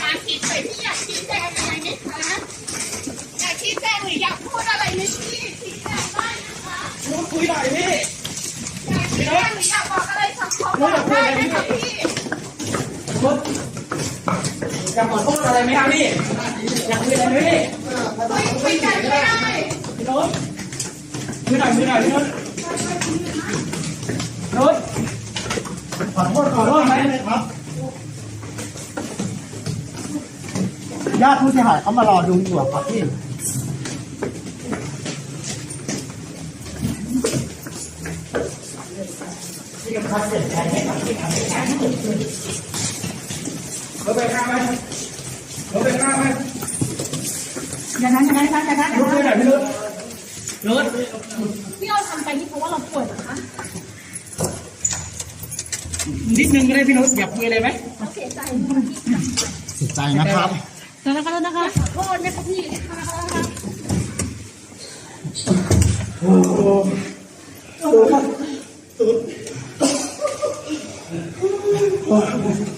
การคิดไปพี่อยากชี้แจงอะไรไหมคะอยากชี้แจงหรืออยากพูดอะไรไหมพี่ชี้แจงได้นะคะพูดคุยหน่อยพี่อยากชี้แจงหรืออยากบอกอะไรสังคมบอกได้ไหมคะพี่พูดอยากขอโทษอะไรไหมครับพี่อยากคุยอะไรไหมพี่คุยคุยกันไม่ได้พี่โน้ตคุยหน่อยคุยหน่อยพี่โน้ตโอโทษขอโทษไหมครับ ญาติผู้เสียหายเขามารอดูอยู่อะครับพี่ รถไปข้างไหมรถไปข้างไหมอย่างนั้นอย่างนั้นอย่างนั้นรถคุยหน่อยพี่โน้ตโน้ตที่เราทำไปนี่เพราะว่าเราป่วยเหรอคะ นิดนึงก็ได้พี่โน้ตอยากคุยอะไรไหมเราเสียใจเสียใจนะครับนะคะนะคะขอโทษนะคะพี่นะคะนะคะโอ้โหสุดสุด